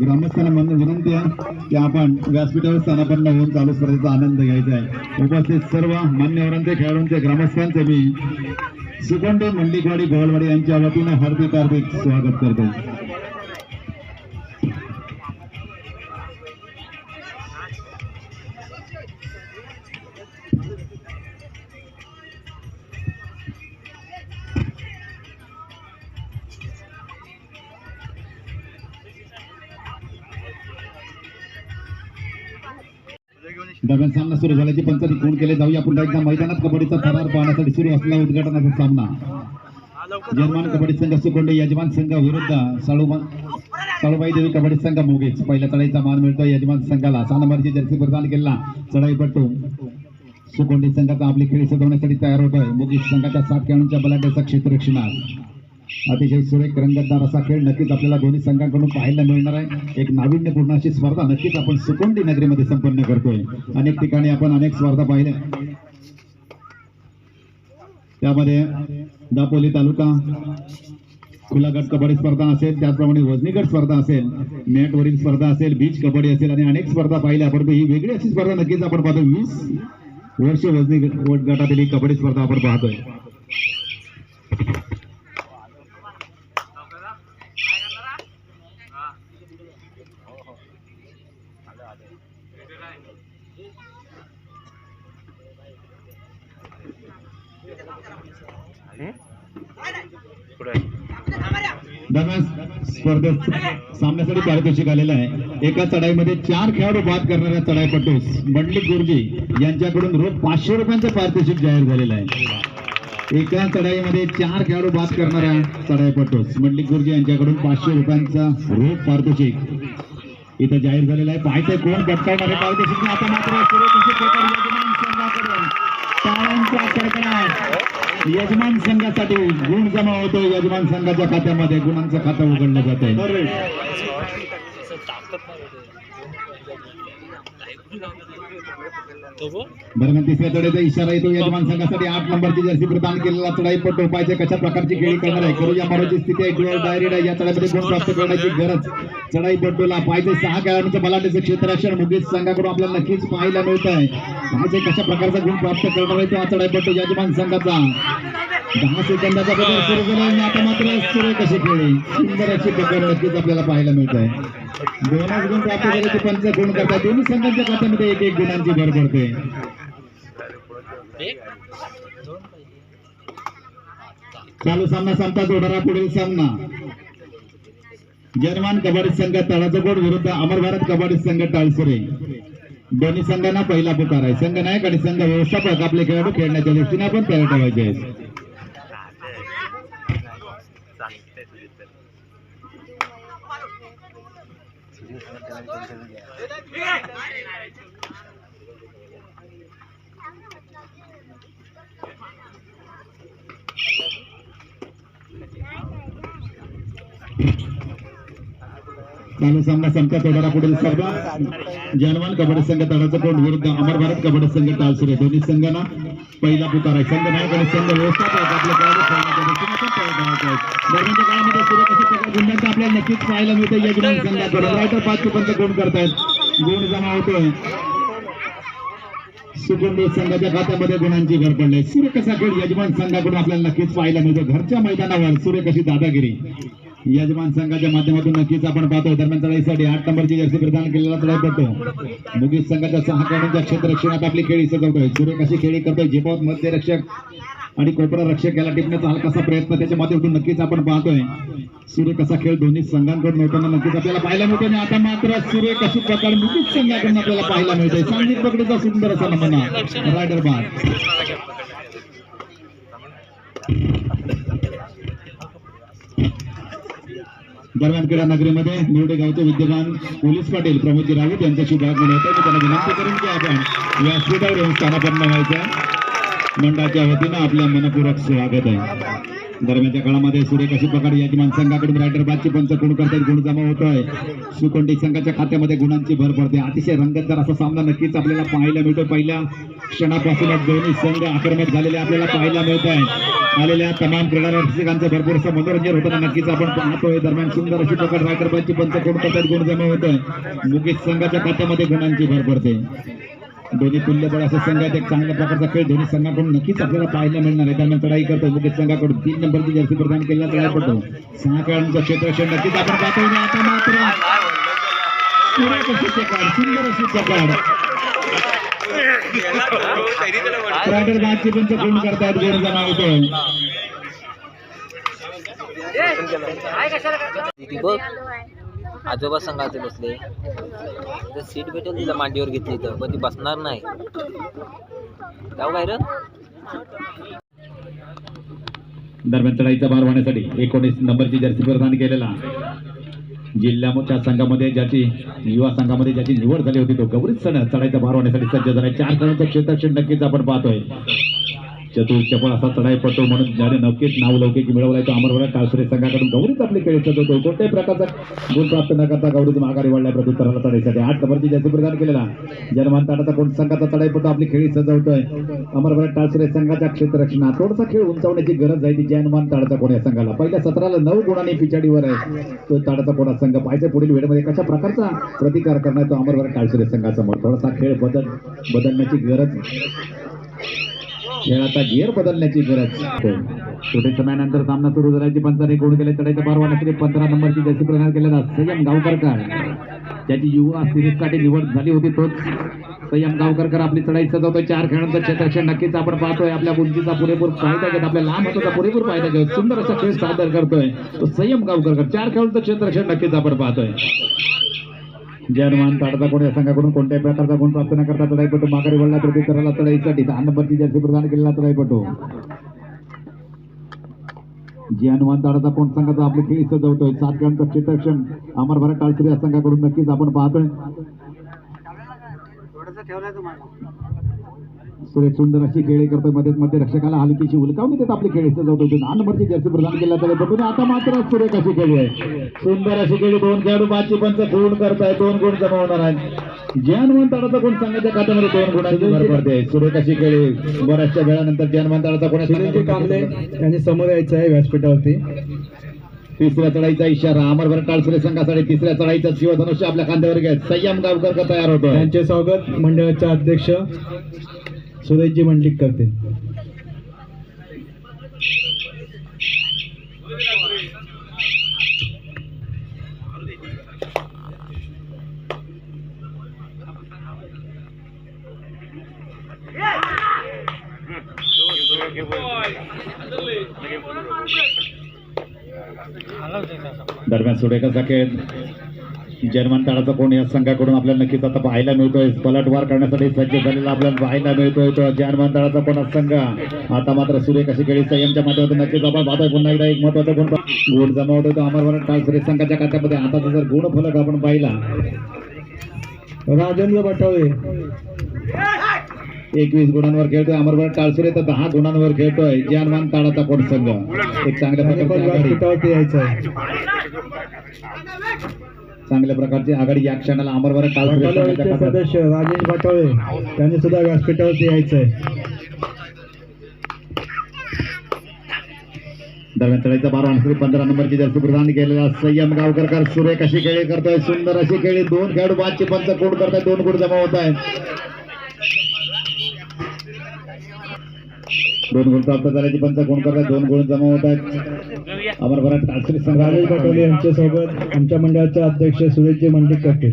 ग्रामस्थांना म्हणून विनंती आहे की आपण व्यासपीठावर स्थानापन्न होऊन चालू स्पर्धेचा आनंद घ्यायचा आहे. उपस्थित सर्व मान्यवरांचे खेळाडूंचे ग्रामस्थांचे मी सुगंडे मंडिकवाडी गोवलवाडी यांच्या वतीने हार्दिक हार्दिक स्वागत करतो. दरम्यान सामना सुरू झाल्याची पंचायती कोण केले जाऊया पुन्हा एकदा मैदानात कबड्डीचा थरार पाहण्यासाठी सुरू असलेला उद्घाटनाचा सामना. जर्मन कबड्डी संघ सुकोंडे यजमान संघ विरुद्ध साळूबा साळूबाई देवी कबड्डी संघ मोगेच. पहिल्या चढाईचा मान मिळतो यजमान संघाला. सहा नंबरची जर्सी प्रदान केला चढाईपट्टू सुकोंडे संघाचा आपली खेळी सजवण्यासाठी तयार होतोय. मोगेश संघाच्या सात खेळाडूंच्या क्षेत्र क्षेत्ररक्षणात अतिशय सुरेख रंगतदार असा खेळ नक्कीच आपल्याला दोन्ही संघांकडून पाहायला मिळणार आहे. एक नाविन्यपूर्ण अशी स्पर्धा नक्कीच आपण सुकोंडी नगरीमध्ये संपन्न करतोय. अनेक ठिकाणी आपण अनेक स्पर्धा पाहिल्या. त्यामध्ये दापोली तालुका खुला गट कबड्डी स्पर्धा असेल त्याचप्रमाणे वजनी गट स्पर्धा असेल नेटवरील स्पर्धा असेल बीच कबड्डी असेल आणि अनेक स्पर्धा पाहिल्या. परंतु ही वेगळी अशी स्पर्धा नक्कीच आपण पाहतो. वीस वर्ष वजनी गटातील ही कबड्डी स्पर्धा आपण पाहतोय दरम्यान स्पर्धेत सामन्यासाठी पारितोषिक आलेलं आहे. एका चढाईमध्ये चार खेळाडू बाद करणाऱ्या चढाईपटू मंडलिक गुरुजी यांच्याकडून रोख पाचशे रुपयांचं पारितोषिक जाहीर झालेलं आहे. एका चढाईमध्ये चार खेळाडू बाद करणाऱ्या चढाईपटू मंडलिक गुरुजी यांच्याकडून पाचशे रुपयांचा रोख पारितोषिक. इथं जाहीर झालेलं आहे. पाहायचंय कोण पटकावणार आहे पारितोषिक आता मात्र यजमान संघासाठी गुण जमा होतो यजमान संघाच्या खात्यामध्ये गुणांचं खातं उघडलं जात आहे चढाईचा इशारा येतो. यजमान संघासाठी आठ नंबरची जर्सी प्रदान केलेला चढाई पट्टू पाहिजे कशा प्रकारची खेळी करणार आहे? करू या मारोची स्थिती आहे. डायरेक्ट आहे या चढाईमध्ये गुण प्राप्त करण्याची गरज. चढाई पट्टूला पाहिजे सहा खेळाडूंचं बलाढ्याचं क्षेत्ररक्षण. मुगीच संघाकडून आपल्याला नक्कीच पाहायला मिळत आहे पाहिजे कशा प्रकारचा गुण प्राप्त करणार आहे तो हा चढाई पट्टू यजमान संघाचा. दहा सेकंदाचा बदल सुरू आणि आता मात्र सुरू कशी खेळली सुंदर अशी पकड नक्कीच आपल्याला पाहायला मिळत आहे दोनच गुण प्राप्त झाल्याचे पंच गुण करतात. दोन्ही संघांच्या खात्यामध्ये एक एक गुणांची भर पडते. चालू सामना संपता जोडारा पुढील सामना. जर्मन कबड्डी संघ तळाचकोट विरुद्ध अमर भारत कबड्डी संघ टाळसुरे. दोन्ही संघांना पहिला पुकार आहे. संघ नायक आणि संघ व्यवस्थापक आपले खेळाडू खेळण्याच्या दृष्टीने आपण तयार ठेवायचे आहेत. चालू सामना संपता तोडारा पुढील स्पर्धा जनवान कबड्डी संघ तळाचा कोण विरुद्ध? अमर भारत कबड्डी संघ टाळसुरे दोन्ही संघांना. पहिला पुकार संघ नायक आणि संघ व्यवस्थापक आपल्या खेळाडू खेळण्याच्या दृष्टीने दरम्यानच्या काळामध्ये सुरू कशा प्रकारे गुणांचा आपल्याला नक्कीच पाहायला मिळतं यजमान संघाकडून रायटर पाच चुकांचा गुण करतायत. गुण जमा होतोय. सुकुंडी संघाच्या खात्यामध्ये गुणांची घर पडली. सूर्य कसा खेळ यजमान संघाकडून आपल्याला नक्कीच पाहायला मिळतो घरच्या मैदानावर सूर्य कशी दादागिरी. यजमान संघाच्या माध्यमातून नक्कीच आपण पाहतो दरम्यान चढाईसाठी आठ नंबरची जर्सी प्रदान केलेला चढाई पडतो मुगीत संघाच्या सहा खेळांच्या क्षेत्ररक्षणात आपली खेळी सजवतोय. सूर्य कशी खेळी करतोय. झेपावत मध्यरक्षक आणि कोपरा रक्षक याला टिपण्याचा हलकासा प्रयत्न त्याच्या माध्यमातून नक्कीच आपण पाहतोय. सूर्य कसा खेळ दोन्ही संघांकडून होताना नक्कीच आपल्याला पाहायला मिळतो आणि आता मात्र सूर्य कशी प्रकार मुगीत संघाकडून आपल्याला पाहायला मिळतोय. सांगलीत पकडीचा सुंदर असा नमुना रायडर बाद दरम्यान क्रीडा नगरीमध्ये निवडे गावचे विद्यमान पोलीस पाटील प्रमोदजी राऊत यांच्याशी भाग घेण्यात मी त्यांना विनंती करून की आपण व्यासपीठावर येऊन स्थानापन्न व्हायचं. मंडळाच्या वतीनं आपल्या मनपूर्वक स्वागत आहे. दरम्यानच्या काळामध्ये सुरेख अशी प्रकारे यजमान संघाकडून रायडर बादची पंच गुण करतात गुण जमा होतोय. सुकोंडी संघाच्या खात्यामध्ये गुणांची भर पडते. अतिशय रंगतदार असा सामना नक्कीच आपल्याला पाहायला मिळतो. पहिल्या क्षणापासूनच दोन्ही संघ आक्रमक झालेले आपल्याला पाहायला मिळत आहे आलेल्या तमाम क्रीडा भरपूर असं मनोरंजन होताना नक्कीच आपण पाहतोय. दरम्यान सुंदर अशी प्रकार रायडर बादची पंच गुण करतात गुण जमा होतोय. मुकेश संघाच्या खात्यामध्ये गुणांची भर पडते. दोन्ही तुल्यबळ असे संघ आहेत एक चांगल्या प्रकारचा खेळ दोन्ही संघाकडून नक्कीच आपल्याला पाहायला मिळणार आहे. दरम्यान चढाई करतो. मुकेश संघाकडून तीन नंबरची जर्सी प्रदान केलेला चढाई पडतो. सहा खेळांचं क्षेत्रक्षण नक्कीच आपण पाहतोय. आणि आता मात्र सुंदर अशी प्रकार रायडर बादची करतायत गोड जमा बघ आजोबा संघाचे बसले. तर सीट भेटेल तिला मांडीवर घेतली तर पण ती बसणार नाही. जाऊ काय दरम्यान चढाईचा भार वाहण्यासाठी एकोणीस नंबरची जर्सी प्रदान केलेला जिल्ह्याच्या संघामध्ये ज्याची युवा संघामध्ये ज्याची निवड झाली होती तो गौरीत सण चढाईचा भार वाहण्यासाठी सज्ज झाला चार खेळांचं क्षेत्रक्षण नक्कीच आपण पाहतोय. चतुर पण असा चढाई पडतो म्हणून ज्याने नक्कीच नाव लौकिक मिळवलाय तो अमरवडा संघाकडून गौरीच आपली खेळ सजवतो कोणत्याही प्रकारचा गुण प्राप्त न करता गौरीच माघारी वाढलाय प्रत्युत्तराला चढाईसाठी. आठ नंबरची जर्सी प्रदान केलेला. जनमान ताडाचा कोण संघाचा चढाई पडतो? आपली खेळी सजवतोय. अमरवडा टाळसुरे संघाच्या क्षेत्ररक्षणात थोडासा खेळ उंचावण्याची गरज आहे. ती जनमान ताडाचा कोण या संघाला? पहिल्या सतराला नऊ गुणांनी पिछाडीवर आहे. तो ताडाचा कोणा संघ? पाहिजे पुढील वेळेमध्ये कशा प्रकारचा प्रतिकार करणार तो अमरवडा टाळसुरे संघासमोर? थोडासा खेळ बदल बदलण्याची गरज खेळाचा गिअर बदलण्याची गरज. छोटे समयानंतर सामना सुरू झाल्याची पंचाने गुण केले. चढायचा पारवा वाढण्यासाठी पंधरा नंबरची जशी प्रदान केलेला संयम गावकरकर. ज्याची युवा सिरीजसाठी निवड झाली होती तोच. संयम गावकरकर आपली चढाई सजवतोय. चार खेळांचं क्षेत्रक्षण नक्कीच आपण पाहतोय. आपल्या बुद्धीचा पुरेपूर फायदा घेत आपल्या लांब हाताचा पुरेपूर फायदा घेत सुंदर असा खेळ सादर करतोय. तो संयम गावकरकर. चार खेळांचं क्षेत्रक्षण नक्कीच आपण पाहतोय. जर्मन ताडता कोणी संघाकडून कोणत्याही प्रकारचा गुण प्राप्त न करता चढाईपटू माघारी वळला करायला चढाईसाठी दहा नंबरची जर्सी प्रदान केलेला तडाईपटू जी हनुमान ताडाचा कोण संघाचा आपली खेळी सजवतोय. सात खेळांचं क्षेत्रक्षण अमर भारत टाळसरी या संघाकडून नक्कीच आपण पाहतोय. सुरेश सुंदर अशी खेळी करतोय. मध्ये मध्ये रक्षकाला हलकीशी उलकावणी देत आपली खेळी. सजवतोय दहा नंबरची जर्सी प्रदान केला तरी बघून आता मात्र सुरेख अशी खेळी आहे. सुंदर अशी खेळी. दोन खेळाडू पाचशे पंच गुण करताय. दोन गुण जमा होणार आहेत. जयनवंत ताडाचा कोण संघाच्या खात्यामध्ये दोन गुणांची भर पडते सुरेख अशी खेळी. बऱ्याचशा वेळानंतर जयनवंत ताडाचा कोण सुनीलजी कांबळे यांनी समोर यायचं आहे व्यासपीठावरती. तिसऱ्या चढाईचा इशारा. अमरभर टाळसुरे संघासाठी तिसऱ्या चढाईचा शिवधनुष्य आपल्या खांद्यावर घ्या संयम गावकर तयार होतो त्यांचे स्वागत मंडळाचे अध्यक्ष सुरेशजी मंडलिक करतील. दरम्यान सुरेखाचा खेळ जर्मन तळाचा कोण या संघाकडून आपल्याला नक्कीच आता पाहायला मिळतोय. पलटवार करण्यासाठी सज्ज झालेला आपल्याला पाहायला मिळतोय. तो जर्मन तळाचा कोण संघ? आता मात्र सुरेख अशी खेळी संयमच्या माध्यमातून नक्कीच आपण पाहतोय. पुन्हा एकदा एक महत्त्वाचा गुण गुण जमावतो होतोय अमर वरण टाळ सुरेश संघाच्या खात्यामध्ये. आताचा जर गुण फलक आपण पाहिला. राजेंद्र बटावे एकवीस गुणांवर खेळतोय. अमरवर टाळसुरे तर दहा गुणांवर खेळतोय. जानमान ताडाचा कोण संघ? एक चांगल्या त्यांनी पण चांगल्या प्रकारची आघाडी या क्षणाला अमरवर सदस्य राजेश बटावळे त्यांनी सुद्धा व्यासपीठावरती यायचं आहे दरम्यान चढाईचा बारा आणखी पंधरा नंबरची जर्सी प्रदान केलेला संयम गावकरकर सुरेख अशी खेळी करतोय. सुंदर अशी खेळी. दोन खेळाडू पाचशे पंच कोण करताय? दोन गुण जमा होत आहेत दोन गुण प्राप्त झाल्याची पंच कोण करतात दोन गुण जमा होत आहेत. अमरभरा टाचरी संघ पटोले यांच्यासोबत आमच्या मंडळाचे अध्यक्ष सुरेशजी मंडिक कटे